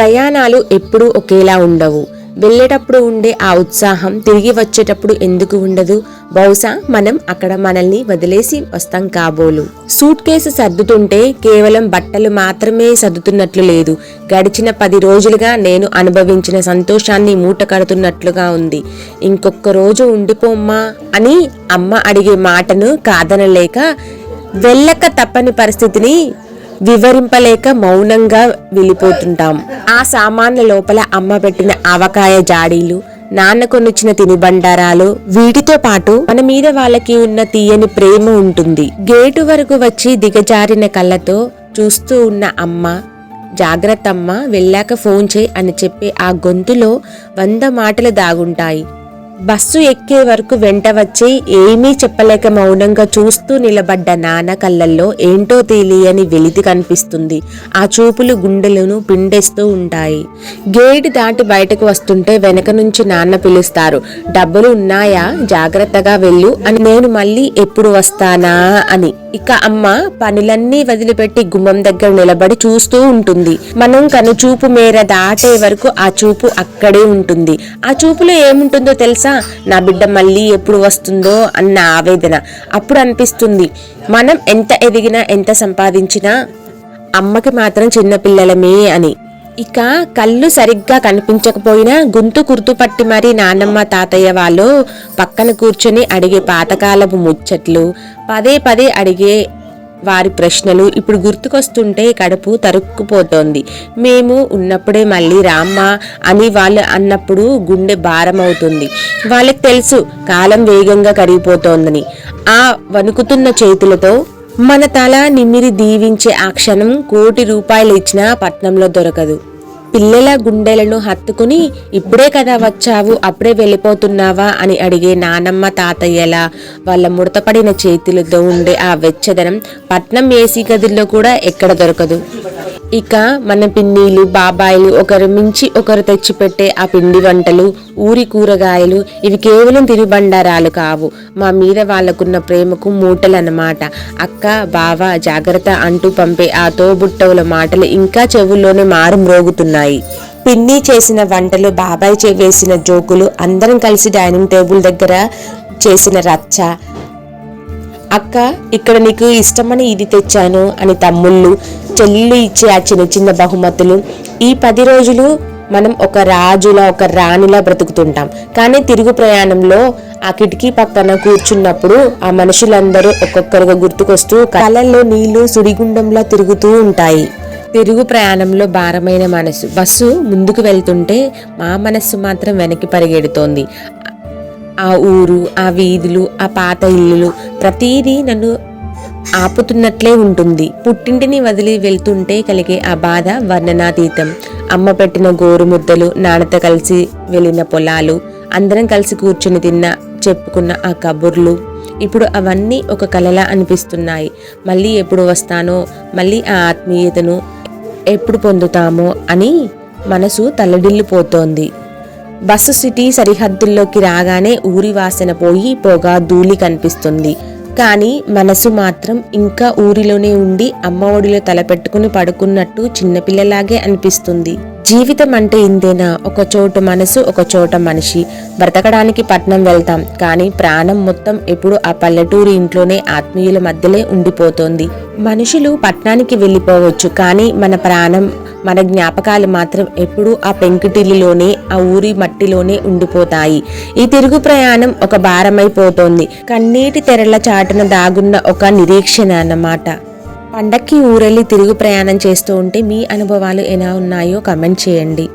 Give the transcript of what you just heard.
ప్రయాణాలు ఎప్పుడూ ఒకేలా ఉండవు. వెళ్ళేటప్పుడు ఉండే ఆ ఉత్సాహం తిరిగి వచ్చేటప్పుడు ఎందుకు ఉండదు? బహుశా మనం అక్కడ మనల్ని వదిలేసి వస్తాం కాబోలు. సూట్ కేసు సర్దుతుంటే కేవలం బట్టలు మాత్రమే సర్దుతున్నట్లు లేదు. గడిచిన పది రోజులుగా నేను అనుభవించిన సంతోషాన్ని మూట కడుతున్నట్లుగా ఉంది. ఇంకొక రోజు ఉండిపోమ్మా అని అమ్మ అడిగే మాటను కాదనలేక వెళ్ళక తప్పని పరిస్థితిని వివరింపలేక మౌనంగా వెళ్ళిపోతుంటాం. ఆ సామాన్ల లోపల అమ్మ పెట్టిన ఆవకాయ జాడీలు నాన్న కొనిచ్చిన తినిబండారాలు వీటితో పాటు మన మీద వాళ్ళకి ఉన్న తీయని ప్రేమ ఉంటుంది. గేటు వరకు వచ్చి దిగజారిన కళ్ళతో చూస్తూ ఉన్న అమ్మ జాగ్రత్త అమ్మ వెళ్ళాక ఫోన్ చేయి అని చెప్పే ఆ గొంతులో వంద మాటలు దాగుంటాయి. బస్సు ఎక్కే వరకు వెంట వచ్చి ఏమీ చెప్పలేక మౌనంగా చూస్తూ నిలబడ్డ నాన్న కళ్ళల్లో ఏంటో తెలియని వెలితి కనిపిస్తుంది. ఆ చూపులు గుండెలను పిండేస్తూ ఉంటాయి. గేట్ దాటి బయటకు వస్తుంటే వెనక నుంచి నాన్న పిలుస్తారు డబ్బులు ఉన్నాయా? జాగ్రత్తగా వెళ్ళు అని. నేను మళ్ళీ ఎప్పుడు వస్తానా? అని. ఇక అమ్మ పనులన్నీ వదిలిపెట్టి గుమ్మం దగ్గర నిలబడి చూస్తూ ఉంటుంది. మనం కనుచూపు మేర దాటే వరకు ఆ చూపు అక్కడే ఉంటుంది. ఆ చూపులో ఏముంటుందో తెలుసా? నా బిడ్డ మళ్ళీ ఎప్పుడు వస్తుందో అన్న ఆవేదన. అప్పుడు అనిపిస్తుంది మనం ఎంత ఎదిగినా ఎంత సంపాదించినా అమ్మకి మాత్రం చిన్నపిల్లలమే అని. ఇక కళ్ళు సరిగ్గా కనిపించకపోయినా గొంతు కుర్తుపట్టి మరీ నానమ్మ తాతయ్య వాళ్ళు పక్కన కూర్చొని అడిగే పాతకాలపు ముచ్చట్లు పదే పదే అడిగే వారి ప్రశ్నలు ఇప్పుడు గుర్తుకొస్తుంటే కడుపు తరుక్కుపోతోంది. మేము ఉన్నప్పుడే మళ్ళీ రామ్మా అని వాళ్ళు అన్నప్పుడు గుండె భారం అవుతుంది వాళ్ళకి తెలుసు కాలం వేగంగా కరిగిపోతోందని. ఆ వణుకుతున్న చేతులతో మన తల నిమ్మిరి దీవించే ఆ క్షణం కోటి రూపాయలు ఇచ్చినా పట్నంలో దొరకదు. పిల్లల గుండెలను హత్తుకుని ఇప్పుడే కదా వచ్చావు అప్పుడే వెళ్ళిపోతున్నావా? అని అడిగే నానమ్మ తాతయ్యల వాళ్ళ ముడతపడిన చేతులతో ఉండే ఆ వెచ్చదనం పట్నం ఏసీ గదుల్లో కూడా ఎక్కడ దొరకదు. ఇక మన పిన్నీలు బాబాయిలు ఒకరు మించి ఒకరు తెచ్చిపెట్టే ఆ పిండి వంటలు ఊరి కూరగాయలు ఇవి కేవలం తిరుబండారాలు కావు. మా మీద వాళ్ళకున్న ప్రేమకు మూటలన్నమాట. అక్క బావ జాగ్రత్త అంటూ పంపే ఆ తోబుట్టవుల మాటలు ఇంకా చెవుల్లోనే మారు మ్రోగుతున్నాయి. పిన్ని చేసిన వంటలు బాబాయ్ చే వేసిన జోకులు అందరం కలిసి డైనింగ్ టేబుల్ దగ్గర చేసిన రచ్చ అక్క ఇక్కడ నీకు ఇష్టమని ఇది తెచ్చాను అని తమ్ముళ్ళు చెల్లి ఇచ్చే ఆ చిన్న చిన్న బహుమతులు. ఈ పది రోజులు మనం ఒక రాజులా ఒక రాణిలా బ్రతుకుతుంటాం. కానీ తిరుగు ప్రయాణంలో ఆ కిటికీ పక్కన కూర్చున్నప్పుడు ఆ మనుషులందరూ ఒక్కొక్కరుగా గుర్తుకొస్తూ కళ్ళల్లో నీళ్ళు సుడిగుండంలా తిరుగుతూ ఉంటాయి. తిరుగు ప్రయాణంలో భారమైన మనసు. బస్సు ముందుకు వెళ్తుంటే మా మనస్సు మాత్రం వెనక్కి పరిగెడుతోంది. ఆ ఊరు ఆ వీధులు ఆ పాత ఇల్లులు ప్రతిదీ నన్ను ఆపుతున్నట్లే ఉంటుంది. పుట్టింటిని వదిలి వెళ్తుంటే కలిగే ఆ బాధ వర్ణనాతీతం. అమ్మ పెట్టిన గోరు ముద్దలు నాన్నతో కలిసి వెళ్ళిన పొలాలు అందరం కలిసి కూర్చుని తిన్న చెప్పుకున్న ఆ కబుర్లు. ఇప్పుడు అవన్నీ ఒక కలలా అనిపిస్తున్నాయి. మళ్ళీ ఎప్పుడు వస్తానో మళ్ళీ ఆ ఆత్మీయతను ఎప్పుడు పొందుతామో అని మనసు తల్లడిల్లిపోతోంది. బస్సు సిటీ సరిహద్దుల్లోకి రాగానే ఊరి వాసన పోయి పొగ ధూళి కనిపిస్తుంది. కానీ మనసు మాత్రం ఇంకా ఊరిలోనే ఉండి అమ్మ ఒడిలో తలపెట్టుకుని పడుకున్నట్టు చిన్నపిల్లలాగే అనిపిస్తుంది. జీవితం అంటే ఇందేనా ఒక చోట మనసు ఒక చోట మనిషి. బ్రతకడానికి పట్నం వెళ్తాం కానీ ప్రాణం మొత్తం ఎప్పుడు ఆ పల్లెటూరి ఇంట్లోనే ఆత్మీయుల మధ్యలే ఉండిపోతోంది. మనుషులు పట్నానికి వెళ్ళిపోవచ్చు కానీ మన ప్రాణం మన జ్ఞాపకాలు మాత్రం ఎప్పుడూ ఆ పెంకుటిల్లిలోనే ఆ ఊరి మట్టిలోనే ఉండిపోతాయి. ఈ తిరుగు ప్రయాణం ఒక భారమైపోతోంది. కన్నీటి తెరల చాటున దాగున్న ఒక నిరీక్షణ అన్నమాట. పండక్కి ఊరెళ్ళి తిరుగు ప్రయాణం చేస్తూ ఉంటే మీ అనుభవాలు ఎలా ఉన్నాయో కమెంట్ చేయండి.